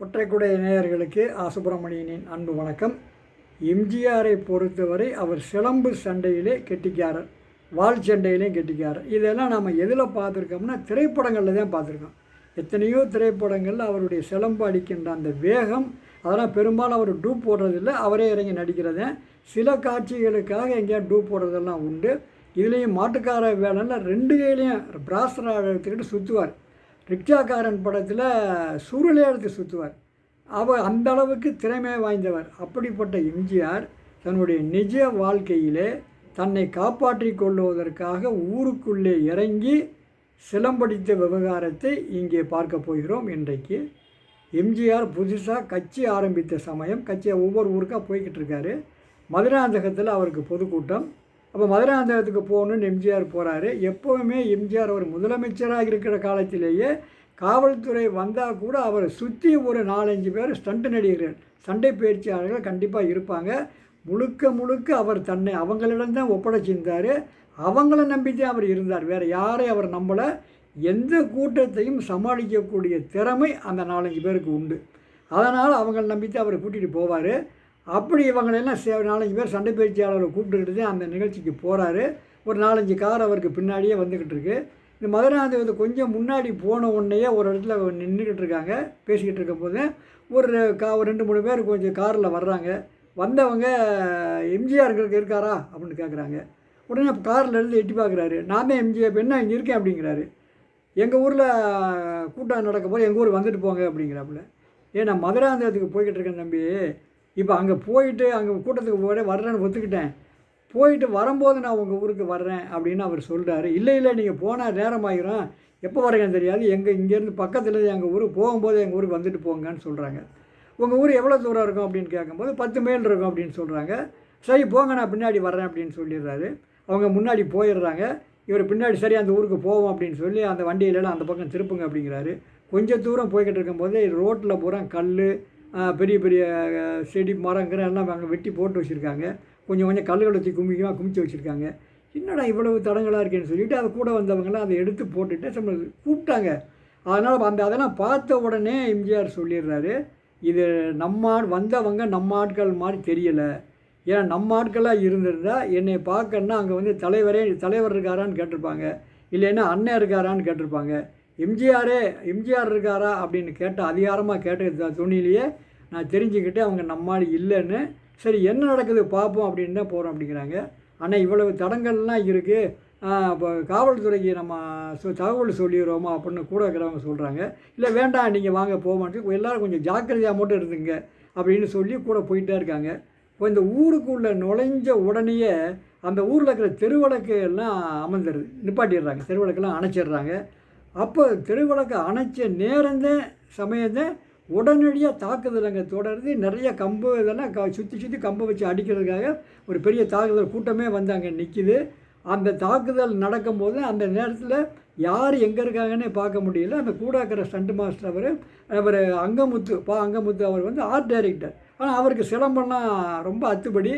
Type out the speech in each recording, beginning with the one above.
குற்றைக்குடை நேயர்களுக்கு ஆ சுப்பிரமணியனின் அன்பு வணக்கம். எம்ஜிஆரை பொறுத்தவரை அவர் சிலம்பு சண்டையிலே கெட்டிக்காரர் வாள் சண்டையிலையும் கெட்டிக்காரர். இதெல்லாம் நம்ம எதில் பார்த்துருக்கோம்னா திரைப்படங்களில் தான் பார்த்துருக்கோம். எத்தனையோ திரைப்படங்களில் அவருடைய சிலம்பு அடிக்கின்ற அந்த வேகம் அதெல்லாம் பெரும்பாலும் அவர் டூப் போடுறதில்ல அவரே இறங்கி நடிக்கிறத. சில காட்சிகளுக்காக எங்கேயா டூப் போடுறதெல்லாம் உண்டு. இதுலேயும் மாட்டுக்கார வேலைன்னா ரெண்டு கையிலையும் பிராஸ்டரா எடுத்துக்கிட்டு சுற்றுவார் ரிக்ஷாக்காரன் படத்தில் சுருளே எடுத்து சுற்றுவார் அவர் அந்த அளவுக்கு திறமை வாய்ந்தவர். அப்படிப்பட்ட எம்ஜிஆர் தன்னுடைய நிஜ வாழ்க்கையிலே தன்னை காப்பாற்றி கொள்வதற்காக ஊருக்குள்ளே இறங்கி சிலம்படித்த விவகாரத்தை இங்கே பார்க்க போகிறோம் இன்றைக்கு. எம்ஜிஆர் புதுசாக கட்சி ஆரம்பித்த சமயம் கட்சியை ஒவ்வொரு ஊருக்காக போய்கிட்டு இருக்காரு. மதுராந்தகத்தில் அவருக்கு பொதுக்கூட்டம். அப்போ மதுராந்தகத்துக்கு போகணுன்னு எம்ஜிஆர் போகிறாரு எப்போவுமே எம்ஜிஆர் அவர் முதலமைச்சராக இருக்கிற காலத்திலேயே காவல்துறை வந்தால் கூட அவரை சுற்றி ஒரு நாலஞ்சு பேர் ஸ்டண்ட் நடிகர்கள் சண்டை பயிற்சியாளர்கள் கண்டிப்பாக இருப்பாங்க. முழுக்க முழுக்க அவர் தன்னை அவங்களிடம் தான் ஒப்படைச்சிருந்தார். அவங்கள நம்பித்தான் அவர் இருந்தார். வேறு யாரையும் அவர் நம்பலை. எந்த கூட்டத்தையும் சமாளிக்கக்கூடிய திறமை அந்த நாலஞ்சு பேருக்கு உண்டு. அதனால் அவங்கள நம்பித்தான் அவர் கூட்டிகிட்டு போவார். அப்படி இவங்களெல்லாம் சே நாலஞ்சு பேர் சண்டை பயிற்சியாளர்களை கூப்பிட்டுக்கிட்டு தான் அந்த நிகழ்ச்சிக்கு போகிறாரு ஒரு நாலஞ்சு கார் அவருக்கு பின்னாடியே வந்துக்கிட்டு இருக்கு. இந்த மதுராந்தகத்தை கொஞ்சம் முன்னாடி போன உடனேயே ஒரு இடத்துல நின்றுக்கிட்டு இருக்காங்க பேசிக்கிட்டு இருக்கும்போது ஒரு கா ஒரு ரெண்டு மூணு பேர் கொஞ்சம் காரில் வர்றாங்க. வந்தவங்க எம்ஜிஆர் இருக்காரா? அப்படின்னு கேட்குறாங்க உடனே காரில் இருந்து எட்டி பார்க்குறாரு நான் தான் எம்ஜிஆர் இப்போ என்ன இங்கே இருக்கேன் அப்படிங்கிறாரு. எங்கள் ஊரில் கூட்டம் நடக்க போது எங்கள் ஊர் வந்துட்டு போங்க அப்படிங்கிறாப்புல. ஏன்னா மதுராந்தகத்துக்கு போய்கிட்டு இருக்கேன் தம்பி. இப்போ அங்கே போயிட்டு அங்கே கூட்டத்துக்கு போட வர்றேன்னு ஒத்துக்கிட்டேன். போயிட்டு வரும்போது நான் உங்கள் ஊருக்கு வர்றேன் அப்படின்னு அவர் சொல்கிறாரு இல்லை இல்லை நீங்கள் போனால் நேரம் ஆகிரும் எப்போ வரீங்கன்னு தெரியாது. எங்கள் இங்கேருந்து பக்கத்தில் எங்கள் ஊருக்கு போகும்போது எங்கள் ஊருக்கு வந்துட்டு போங்கன்னு சொல்கிறாங்க உங்கள் ஊர் எவ்வளோ தூரம் இருக்கும் அப்படின்னு கேட்கும்போது பத்து மைல் இருக்கும் அப்படின்னு சொல்கிறாங்க சரி போங்க நான் பின்னாடி வரேன் அப்படின்னு சொல்லிடுறாரு. அவங்க முன்னாடி போயிடுறாங்க. இவர் பின்னாடி சரி அந்த ஊருக்கு போவோம் அப்படின்னு சொல்லி அந்த வண்டியிலலாம் அந்த பக்கம் திருப்புங்க அப்படிங்கிறாரு. கொஞ்சம் தூரம் போய்கிட்டு இருக்கும்போது ரோட்டில் பூரா கல் பெரிய பெரிய செடி மரங்கிற எல்லாம் அங்கே வெட்டி போட்டு வச்சுருக்காங்க. கொஞ்சம் கொஞ்சம் கல்லுகளை வச்சு குமிக்கமாக குமிச்சு வச்சுருக்காங்க. என்னடா இவ்வளவு தடங்களாக இருக்கேன்னு சொல்லிட்டு அதை கூட வந்தவங்களாம் அதை எடுத்து போட்டுட்டு நம்ம கூப்பிட்டாங்க. அதனால் அந்த அதெல்லாம் பார்த்த உடனே எம்ஜிஆர் சொல்லிடுறாரு இது நம்ம வந்தவங்க நம்ம ஆட்கள் மாதிரி தெரியலை. ஏன்னா நம்ம ஆட்களாக இருந்திருந்தால் என்னை பார்க்கணுன்னா அங்கே வந்து தலைவரே தலைவர் இருக்காரான்னு கேட்டிருப்பாங்க. இல்லைன்னா அண்ணன் இருக்காரான்னு கேட்டிருப்பாங்க. எம்ஜிஆரே எம்ஜிஆர் இருக்காரா அப்படின்னு கேட்ட அதிகாரமாக கேட்ட துணியிலேயே நான் தெரிஞ்சுக்கிட்டு அவங்க நம்மால் இல்லைன்னு சரி என்ன நடக்குது பார்ப்போம் அப்படின்னு தான் போகிறோம் அப்படிங்கிறாங்க. ஆனால் இவ்வளவு தடங்கள்லாம் இருக்குது இப்போ காவல்துறைக்கு நம்ம தகவல் சொல்லிடுறோமா அப்படின்னு கூட இருக்கிறவங்க சொல்கிறாங்க இல்லை வேண்டாம் நீங்கள் வாங்க போமான்னு எல்லோரும் கொஞ்சம் ஜாக்கிரதையாக மட்டும் இருந்துங்க அப்படின்னு சொல்லி கூட போயிட்டே இருக்காங்க. இப்போ இந்த ஊருக்குள்ளே நுழைஞ்ச உடனேயே அந்த ஊரில் இருக்கிற தெருவிளக்கு எல்லாம் அமர்ந்துடுது நிப்பாட்டிடுறாங்க. தெருவிளக்கெல்லாம் அணைச்சிடுறாங்க. அப்போ திருவிளக்கு அணைச்ச நேரந்தே சமயத்தை உடனடியாக தாக்குதல் அங்கே தொடருது. நிறைய கம்பு இதெல்லாம் க சுற்றி சுற்றி கம்பை வச்சு அடிக்கிறதுக்காக ஒரு பெரிய தாக்குதல் கூட்டமே வந்து அங்கே நிற்கிது அந்த தாக்குதல் நடக்கும்போது அந்த நேரத்தில் யார் எங்கே இருக்காங்கன்னே பார்க்க முடியல. அந்த கூட இருக்கிற ஸ்டண்ட் மாஸ்டர் அவர் அவர் அங்கமுத்து பா அங்கமுத்து அவர் வந்து ஆர்ட் டைரக்டர் ஆனால் அவருக்கு சிலம்பம்லாம் ரொம்ப அத்துப்படி.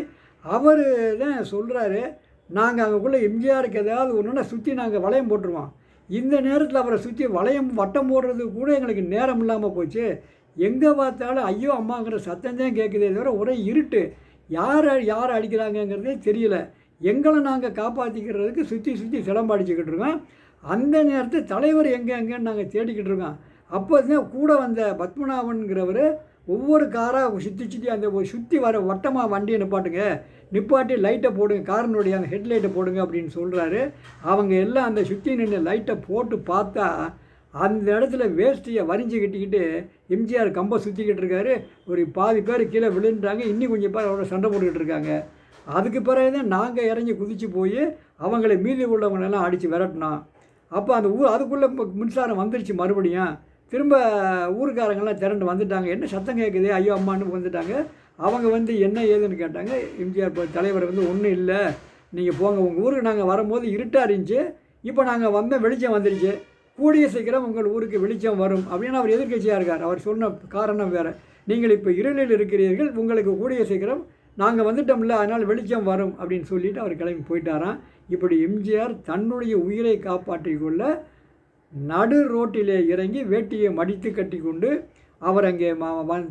அவர் தான் சொல்கிறாரு நாங்கள் அங்கேக்குள்ளே எம்ஜிஆருக்கு ஏதாவது ஒன்றுனா சுற்றி நாங்கள் வளையம் போட்டுருவோம். இந்த நேரத்தில் அவரை சுற்றி வளையம் வட்டம் போடுறது கூட எங்களுக்கு நேரம் இல்லாமல் போச்சு. எங்கே பார்த்தாலும் ஐயோ அம்மாங்கிற சத்தம்தான் கேட்குதே தவிர ஒரே இருட்டு. யார் யார் அடிக்கிறாங்கங்கிறதே தெரியல. எங்களை நாங்கள் காப்பாற்றிக்கிறதுக்கு சுற்றி சுற்றி சிலம்பாடிச்சுக்கிட்டு இருக்கோம். அந்த நேரத்தில் தலைவர் எங்கே எங்கேன்னு நாங்கள் தேடிக்கிட்டு இருக்கோம். அப்போ தான் கூட வந்த பத்மநாபன்கிறவர் ஒவ்வொரு காராக சுற்றி சுற்றி அந்த சுற்றி வர வட்டமாக வண்டியை நிப்பாட்டுங்க. நிப்பாட்டி லைட்டை போடுங்க. காரனுடைய அந்த ஹெட்லைட்டை போடுங்க அப்படின்னு சொல்கிறாரு அவங்க எல்லாம் அந்த சுற்றி நின்று லைட்டை போட்டு பார்த்தா அந்த இடத்துல வேஷ்டியை வரிஞ்சு கட்டிக்கிட்டு எம்ஜிஆர் கம்பை சுற்றிக்கிட்டு இருக்காரு. ஒரு பாதி பேர் கீழே விழுந்துட்டாங்க. இன்னும் கொஞ்சம் பேர் அவரோட சண்டை போட்டுக்கிட்டு இருக்காங்க. அதுக்கு பிறகு தான் நாங்கள் இறங்கி குதித்து போய் அவங்கள மீதி உள்ளவங்களெல்லாம் அடித்து விரட்டினோம் அப்போ அந்த ஊர் அதுக்குள்ளே மின்சாரம் வந்துருச்சு மறுபடியும். திரும்ப ஊருக்காரங்கெல்லாம் திரண்டு வந்துட்டாங்க. என்ன சத்தம் கேட்குது? ஐயோ அம்மான்னு வந்துட்டாங்க. அவங்க வந்து என்ன ஏதுன்னு கேட்டாங்க. எம்ஜிஆர் தலைவர் வந்து ஒன்றும் இல்லை. நீங்கள் போங்க. உங்கள் ஊருக்கு நாங்கள் வரும்போது இருட்டாக இருந்துச்சு. இப்போ நாங்கள் வந்த வெளிச்சம் வந்துருச்சு. கூடிய சீக்கிரம் உங்கள் ஊருக்கு வெளிச்சம் வரும் அப்படின்னு அவர் எதிர்கட்சியாக இருக்கார். அவர் சொன்ன காரணம் வேறு. நீங்கள் இப்போ இருளில் இருக்கிறீர்கள். உங்களுக்கு கூடிய சீக்கிரம் நாங்கள் வந்துட்டோம்ல அதனால் வெளிச்சம் வரும் அப்படின்னு சொல்லிட்டு அவர் கிளம்பி போயிட்டாராம். இப்படி எம்ஜிஆர் தன்னுடைய உயிரை காப்பாற்றிக் கொள்ள நடு ரோட்டிலே இறங்கி வேட்டியை மடித்து கட்டி கொண்டு அவர் அங்கே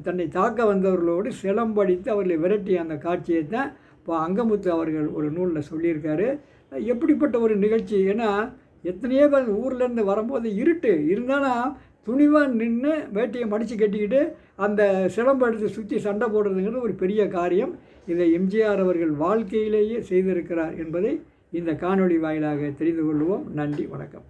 தன்னை தாக்க வந்தவர்களோடு சிலம்படித்து அவர்களை விரட்டிய அந்த காட்சியை தான் இப்போ அங்கமுத்து அவர்கள் ஒரு நூலில் சொல்லியிருக்காரு. எப்படிப்பட்ட ஒரு நிகழ்ச்சி? ஏன்னா எத்தனையோ பேர் ஊர்லேருந்து வரும்போது இருட்டு. இருந்தாலும் துணிவாக நின்று வேட்டியை மடித்து கட்டிக்கிட்டு அந்த சிலம்பு எடுத்து சுற்றி சண்டை போடுறதுங்கிறது ஒரு பெரிய காரியம். இதை எம்ஜிஆர் அவர்கள் வாழ்க்கையிலேயே செய்திருக்கிறார் என்பதை இந்த காணொளி வாயிலாக தெரிந்து கொள்வோம். நன்றி வணக்கம்.